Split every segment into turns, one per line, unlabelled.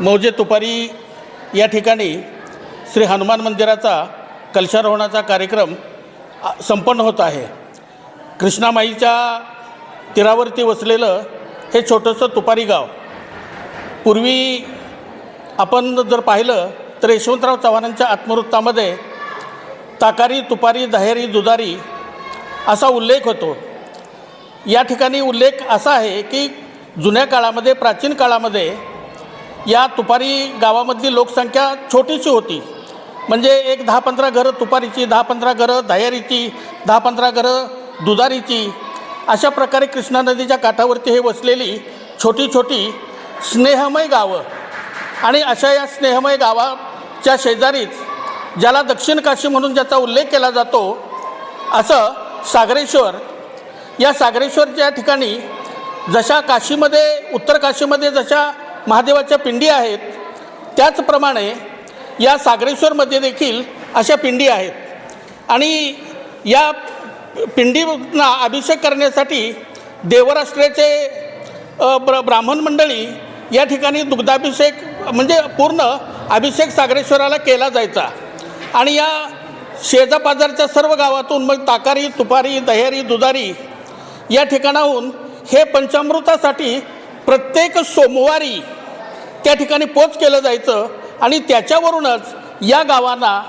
मौजे तुपारी या ठिकाणी श्री हनुमान मंदिराचा कलशारोहणाचा कार्यक्रम संपन्न होत आहे. कृष्णामाईच्या तीरावरती वसलेलं हे छोटंसं तुपारी गाव. पूर्वी आपण जर पाहिलं तर यशवंतराव चव्हाणांच्या आत्मवृत्तामध्ये ताकारी तुपारी दहेरी दुधारी असा उल्लेख होतो. या ठिकाणी उल्लेख असा आहे की जुन्या काळामध्ये प्राचीन काळामध्ये या तुपारी गावामधली लोकसंख्या छोटीशी होती. म्हणजे एक दहा पंधरा घरं तुपारीची दहा पंधरा घरं दह्यारीची दहा पंधरा घरं दुधारीची अशा प्रकारे कृष्णा नदीच्या काठावरती हे वसलेली छोटी छोटी स्नेहमय गावं. आणि अशा या स्नेहमय गावाच्या शेजारीच ज्याला दक्षिण काशी म्हणून ज्याचा उल्लेख केला जातो असं सागरेश्वर. या सागरेश्वरच्या ठिकाणी जशा काशीमध्ये उत्तर काशीमध्ये जशा महादेवाच्या पिंडी आहेत. त्याचप्रमाणे या सागरेश्वरमध्ये देखील अशा पिंडी आहेत. आणि या पिंडींना अभिषेक करण्यासाठी देवराष्ट्राचे ब्र ब्राह्मण मंडळी या ठिकाणी दुग्धाभिषेक म्हणजे पूर्ण अभिषेक सागरेश्वराला केला जायचा. आणि या शेजापाजारच्या सर्व गावातून मग ताकारी तुपारी दह्यारी दुधारी या ठिकाणाहून हे पंचामृतासाठी प्रत्येक सोमवारी त्या ठिकाणी पोच केलं जायचं आणि त्याच्यावरूनच या गावांना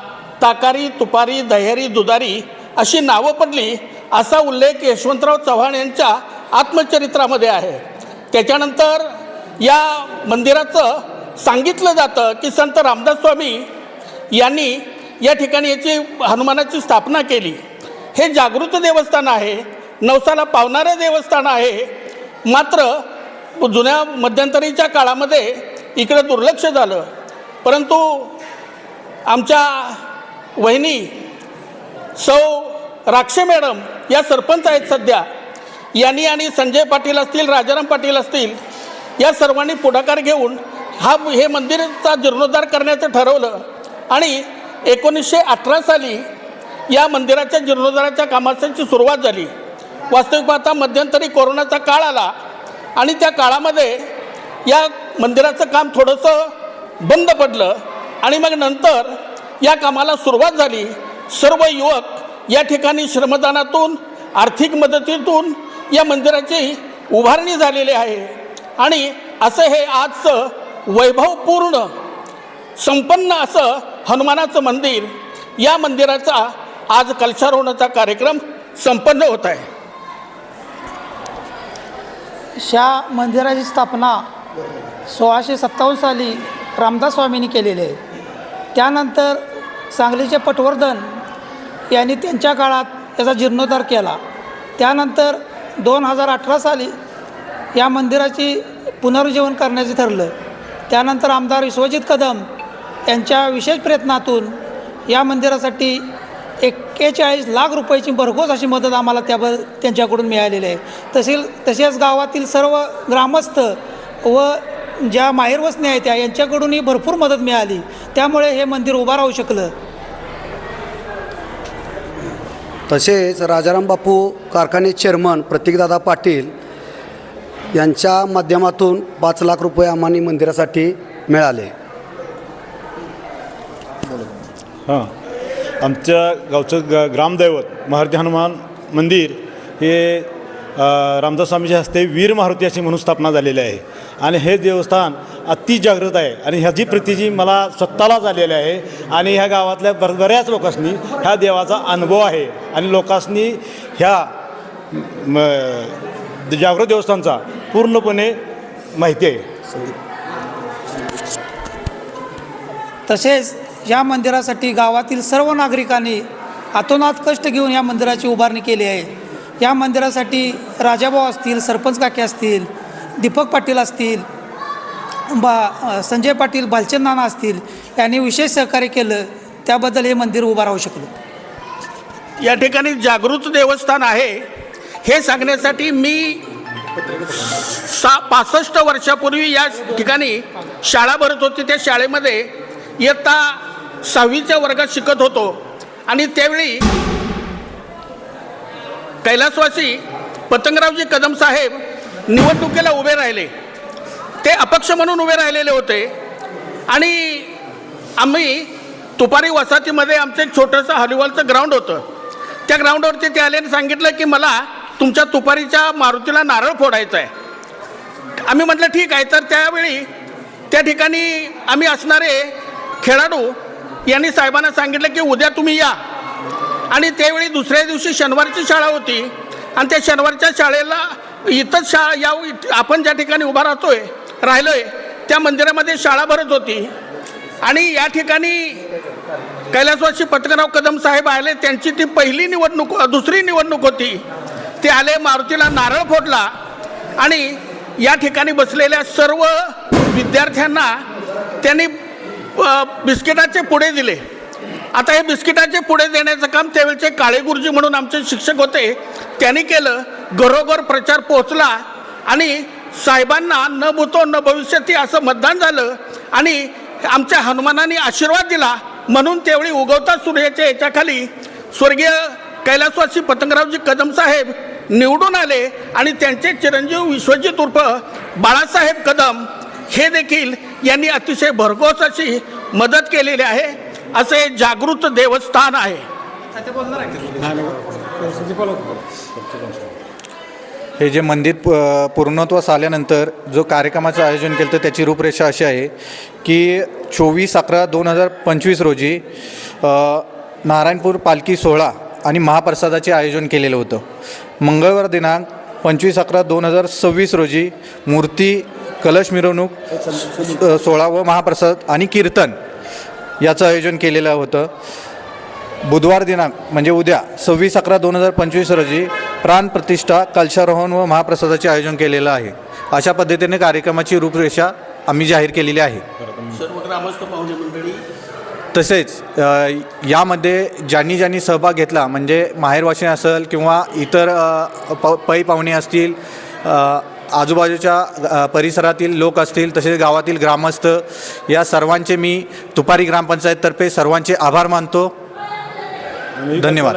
ताकारी तुपारी दह्यारी दुधारी अशी नावं पडली असा उल्लेख यशवंतराव चव्हाण यांच्या आत्मचरित्रामध्ये आहे. त्याच्यानंतर या मंदिराचं सांगितलं जातं की संत रामदास स्वामी यांनी या ठिकाणी याची हनुमानाची स्थापना केली. हे जागृत देवस्थान आहे नवसाला पावणारं देवस्थान आहे. मात्र जुन्या मध्यंतरीच्या काळामध्ये इकडं दुर्लक्ष झालं. परंतु आमच्या वहिनी सौ राक्षे मॅडम या सरपंच आहेत सध्या. यांनी आणि संजय पाटील असतील राजाराम पाटील असतील या सर्वांनी पुढाकार घेऊन हा हे मंदिरचा जीर्णोद्धार करण्याचं ठरवलं. आणि एकोणीसशे अठरा साली या मंदिराच्या जीर्णोद्धाराच्या कामाची सुरुवात झाली. वास्तविक पाहता मध्यंतरी कोरोनाचा काळ आला. आणि त्या काळामध्ये या मंदिराचं काम थोडंसं बंद पडलं आणि मग नंतर या कामाला सुरुवात झाली. सर्व युवक या ठिकाणी श्रमदानातून आर्थिक मदतीतून या मंदिराची उभारणी झालेली आहे. आणि असं हे आजचं वैभवपूर्ण संपन्न असं हनुमानाचं मंदिर या मंदिराचा आज कलशारोहणाचा कार्यक्रम संपन्न होत आहे.
शा मंदिराची स्थापना सोळाशे सत्तावन्न साली रामदास स्वामींनी केलेली आहे. त्यानंतर सांगलीचे पटवर्धन यांनी त्यांच्या काळात याचा जीर्णोद्धार केला. त्यानंतर दोन हजार अठरा साली या मंदिराची पुनरुज्जीवन करण्याचे ठरलं. त्यानंतर आमदार विश्वजित कदम यांच्या विशेष प्रयत्नातून या मंदिरासाठी एक्केचाळीस लाख रुपयाची भरघोस अशी मदत आम्हाला त्याब त्यांच्याकडून मिळालेली आहे. तसेच तसेच गावातील सर्व ग्रामस्थ व ज्या माहेरवसनी आहेत त्या यांच्याकडूनही भरपूर मदत मिळाली. त्यामुळे हे मंदिर उभं राहू शकलं.
तसेच राजाराम बापू कारखाने चेअरमन प्रतीकदादा पाटील यांच्या माध्यमातून पाच लाख रुपये आम्हाने मंदिरासाठी मिळाले.
हां. आमच्या गावचं ग ग्रामदैवत मारुती हनुमान मंदिर हे रामदास स्वामीच्या हस्ते वीर मारुती अशी म्हणून स्थापना झालेली आहे. आणि हे देवस्थान अति जागृत आहे. आणि ह्याची प्रतीची मला स्वतःला झालेली आहे. आणि ह्या गावातल्या बर बऱ्याच लोकांनी ह्या देवाचा अनुभव आहे. आणि लोकांनी ह्या म, जागृत देवस्थानचा पूर्णपणे माहिती आहे.
तसेच या मंदिरासाठी गावातील सर्व नागरिकांनी अतोनात कष्ट घेऊन या मंदिराची उभारणी केली आहे. या मंदिरासाठी राजाभाऊ असतील सरपंच काके असतील दीपक पाटील असतील बा संजय पाटील भालचंद नाना असतील यांनी विशेष सहकार्य केलं. त्याबद्दल हे मंदिर उभं राहू शकलं.
या ठिकाणी जागृत देवस्थान आहे. हे सांगण्यासाठी मी सा पासष्ट वर्षापूर्वी या ठिकाणी शाळा भरत होती. त्या शाळेमध्ये इयत्ता सहावीच्या वर्गात शिकत होतो. आणि त्यावेळी कैलासवासी पतंगरावजी कदम साहेब निवडणुकीला उभे राहिले. ते अपक्ष म्हणून उभे राहिलेले होते. आणि आम्ही तुपारी वसाहतीमध्ये आमचं एक छोटंसं हॉलीबॉलचं ग्राउंड होतं. त्या ग्राउंडवरती ते आले आणि सांगितलं की मला तुमच्या तुपारीच्या मारुतीला नारळ फोडायचं आहे. आम्ही म्हटलं ठीक आहे. तर त्यावेळी त्या ठिकाणी आम्ही असणारे खेळाडू यांनी साहेबांना सांगितलं की उद्या तुम्ही या. आणि त्यावेळी दुसऱ्या दिवशी शनिवारची शाळा होती. आणि त्या शनिवारच्या शाळेला इथंच शाळा या आपण ज्या ठिकाणी उभा राहतोय राहिलोय त्या मंदिरामध्ये शाळा भरत होती. आणि या ठिकाणी कैलासवासी पतंगराव कदम साहेब आले त्यांची ती पहिली निवडणूक दुसरी निवडणूक होती. ते आले मारुतीला नारळ फोडला आणि या ठिकाणी बसलेल्या सर्व विद्यार्थ्यांना त्यांनी बिस्किटाचे पुढे दिले. आता हे बिस्किटाचे पुढे देण्याचं काम त्यावेळचे काळे गुरुजी म्हणून आमचे शिक्षक होते. त्यांनी केलं घरोघर प्रचार पोहोचला आणि साहेबांना न भूतो न भविष्यती असं मतदान झालं आणि आमच्या हनुमानाने आशीर्वाद दिला. म्हणून त्यावेळी उगवता सूर्याच्या याच्याखाली स्वर्गीय कैलासवासी पतंगरावजी कदम साहेब निवडून आले आणि त्यांचे चिरंजीव विश्वजित उर्फ बाळासाहेब कदम हे देखील यांनी अतिशय भरघोस अशी मदत केलेली आहे. असे जागृत देवस्थान आहे.
हे जे मंदिर प- पूर्णत्वास आल्यानंतर जो कार्यक्रमाचं आयोजन केलं तर त्याची रूपरेषा अशी आहे की चोवीस अकरा दोन हजार पंचवीस रोजी नारायणपूर पालखी सोहळा आणि महाप्रसादाचे आयोजन केलेलं होतं. मंगळवार दिनांक पंचवीस अकरा दोन हजार सव्वीस रोजी मूर्ती कलश मिरवणूक सोळा व महाप्रसाद आणि कीर्तन याचं आयोजन केलेलं होतं. बुधवार दिनांक म्हणजे उद्या सव्वीस अकरा दोन हजार पंचवीस रोजी प्राणप्रतिष्ठा कलशारोहण व महाप्रसादाचे आयोजन केलेलं आहे. अशा पद्धतीने कार्यक्रमाची रूपरेषा आम्ही जाहीर केलेली आहे. तसेच यामध्ये ज्यांनी ज्यांनी सहभाग घेतला म्हणजे माहेरवासी असेल किंवा इतर प पै पाहुणे असतील आजूबाजूच्या परिसरातील लोक असतील तसेच गावातील ग्रामस्थ या सर्वांचे मी तुपारी ग्रामपंचायततर्फे सर्वांचे आभार मानतो. धन्यवाद.